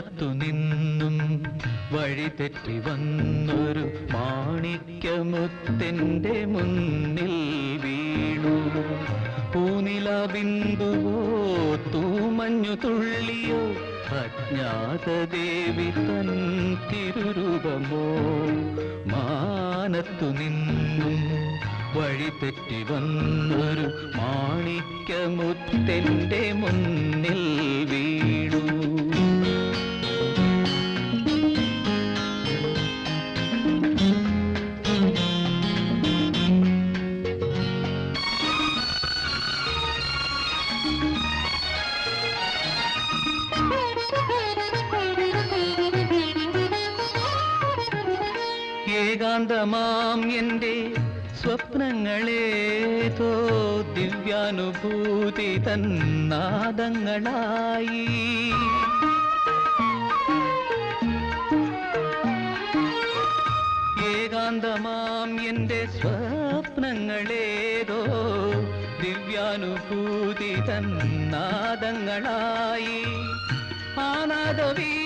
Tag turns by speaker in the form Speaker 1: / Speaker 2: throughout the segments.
Speaker 1: മാനത്തു നിന്നും വഴി തെറ്റി വന്നൊരു മാണിക്യമുത്തിന്റെ മുന്നിൽ വീണു. പൂനില ബിന്ദുവോ തൂമഞ്ഞു തുള്ളിയോ അജ്ഞാതദേവി തൻ തിരുരൂപമോ? മാനത്തു നിന്നും വഴി തെറ്റി വന്നൊരു മാണിക്യമുത്തിന്റെ മുന്നിൽ ഏകാന്തമാം എന്റെ സ്വപ്നങ്ങളേതോ ദിവ്യാനുഭൂതി തന്നാദങ്ങളായി. ഏകാന്തമാം എന്റെ സ്വപ്നങ്ങളേതോ ദിവ്യാനുഭൂതി തന്നാദങ്ങളായി. ആനാദവീചിയിൽ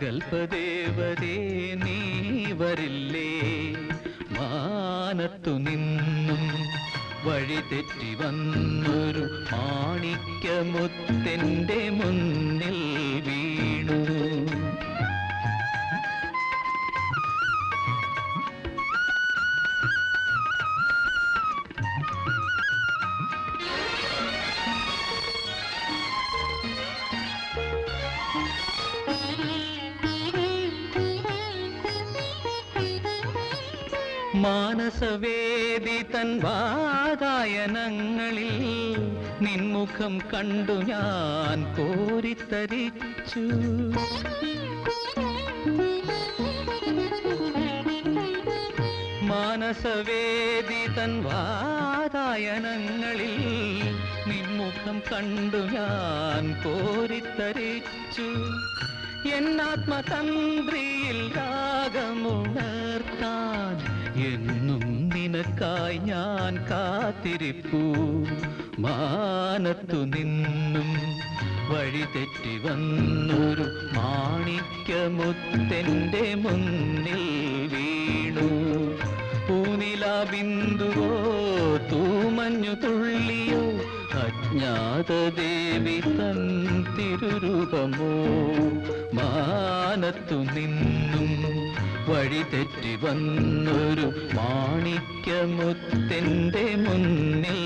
Speaker 1: സങ്കൽപ്പദേവതേ നീ വരില്ലേ? മാനത്തു നിന്നും വഴി തെറ്റി വന്നൊരു മാണിക്യമുത്തിന്റെ മുന്നിൽ വീണു. മാനസവേദി തൻ വാതായനങ്ങളിൽ നിൻമുഖം കണ്ടു ഞാൻ കോരിത്തരിച്ചു. മാനസവേദി തൻ വാതായനങ്ങളിൽ നിൻമുഖം കണ്ടു ഞാൻ കോരിത്തരിച്ചു. എന്നാത്മതന്ത്രിയിൽ രാഗമുണർത്താൻ എന്നും നിനക്കായി ഞാൻ കാത്തിരിപ്പൂ. മാനത്തു നിന്നും വഴി തെറ്റി വന്നൊരു മാണിക്യമുത്തെന്റെ മുന്നിൽ വീണു. പൂനില ബിന്ദുവോ തൂമഞ്ഞു തുള്ളിയോ അജ്ഞാതദേവി തൻ തിരുരൂപമോ. മാനത്തു നിന്നും വഴി തെറ്റി വന്നൊരു മാണിക്യമുത്തിന്റെ മുന്നിൽ